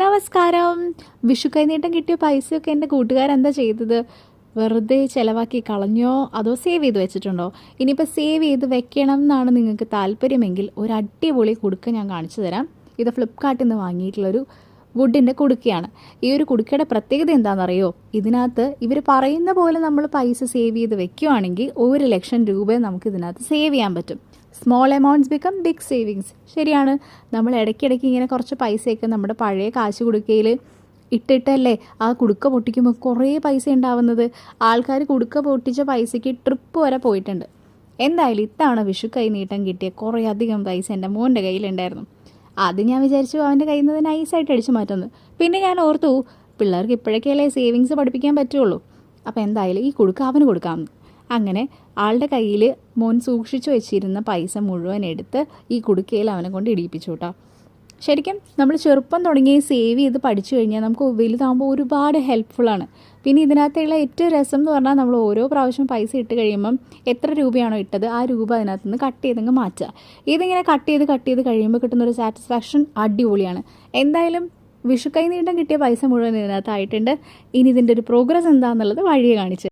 നമസ്കാരം. വിഷു കൈനീട്ടം കിട്ടിയ പൈസയൊക്കെ എന്റെ കൂട്ടുകാരെന്താ ചെയ്തത്? വെറുതെ ചിലവാക്കി കളഞ്ഞോ? അതോ സേവ് ചെയ്ത് വെച്ചിട്ടുണ്ടോ? ഇനിയിപ്പോൾ സേവ് ചെയ്ത് വെക്കണം എന്നാണ് നിങ്ങൾക്ക് താല്പര്യമെങ്കിൽ ഒരു അടിപൊളി കുടുക്ക ഞാൻ കാണിച്ചു തരാം. ഇത് ഫ്ലിപ്കാർട്ടിൽ നിന്ന് വാങ്ങിയിട്ടുള്ളൊരു വുഡിന്റെ കുടുക്കയാണ്. ഈ ഒരു കുടുക്കയുടെ പ്രത്യേകത എന്താണെന്നറിയോ? ഇതിനകത്ത് ഇവർ പറയുന്ന പോലെ നമ്മൾ പൈസ സേവ് ചെയ്ത് വെക്കുകയാണെങ്കിൽ ഒരു ലക്ഷം രൂപ നമുക്ക് ഇതിനകത്ത് സേവ് ചെയ്യാൻ പറ്റും. Small amounts become big savings ശരിയാണ്. നമ്മൾ ഇടയ്ക്കിടയ്ക്ക് ഇങ്ങനെ കുറച്ച് പൈസയൊക്കെ നമ്മുടെ പഴയ കാശ് കൊടുക്കയിൽ ഇട്ടിട്ടല്ലേ ആ കുടുക്ക പൊട്ടിക്കുമ്പോൾ കുറേ പൈസ ഉണ്ടാവുന്നത്. ആൾക്കാർ കുടുക്ക പൊട്ടിച്ച പൈസയ്ക്ക് ട്രിപ്പ് വരെ പോയിട്ടുണ്ട്. എന്തായാലും ഇത്തവണ വിഷു കൈ നീട്ടം കിട്ടിയ കുറേ അധികം പൈസ എന്റെ മോന്റെ കയ്യിലുണ്ടായിരുന്നു. അത് ഞാൻ വിചാരിച്ചു അവന്റെ കയ്യിൽ നിന്ന് നൈസായിട്ട് അടിച്ചു മാറ്റുന്നു പിന്നെ ഞാൻ ഓർത്തു പിള്ളേർക്ക് ഇപ്പോഴൊക്കെയല്ലേ സേവിങ്സ് പഠിപ്പിക്കാൻ പറ്റുള്ളൂ. അപ്പോൾ എന്തായാലും ഈ കുടുക്ക അവന് കൊടുക്കാമെന്ന് അങ്ങനെ ആളുടെ കയ്യിൽ മോൻ സൂക്ഷിച്ചു വെച്ചിരുന്ന പൈസ മുഴുവൻ എടുത്ത് ഈ കുടുക്കയിൽ അവനെ കൊണ്ട് ഇടിയിപ്പിച്ചു കേട്ടോ. ശരിക്കും നമ്മൾ ചെറുപ്പം തുടങ്ങി സേവ് ചെയ്ത് പഠിച്ചു കഴിഞ്ഞാൽ നമുക്ക് വലുതാകുമ്പോൾ ഒരുപാട് ഹെൽപ്ഫുള്ളാണ് പിന്നെ ഇതിനകത്തുള്ള ഏറ്റവും രസം എന്ന് പറഞ്ഞാൽ നമ്മൾ ഓരോ പ്രാവശ്യം പൈസ ഇട്ട് കഴിയുമ്പം എത്ര രൂപയാണോ ഇട്ടത് ആ രൂപ അതിനകത്ത് നിന്ന് കട്ട് ചെയ്തങ്ങ് മാറ്റുക. ഇതിങ്ങനെ കട്ട് ചെയ്ത് കട്ട് ചെയ്ത് കഴിയുമ്പോൾ കിട്ടുന്ന ഒരു സാറ്റിസ്ഫാക്ഷൻ അടിപൊളിയാണ്. എന്തായാലും വിഷുക്കൈ നീണ്ടം കിട്ടിയ പൈസ മുഴുവൻ ഇതിനകത്തായിട്ടുണ്ട്. ഇനി ഇതിന്റെ ഒരു പ്രോഗ്രസ് എന്താണെന്നുള്ളത് വഴിയെ കാണിച്ചു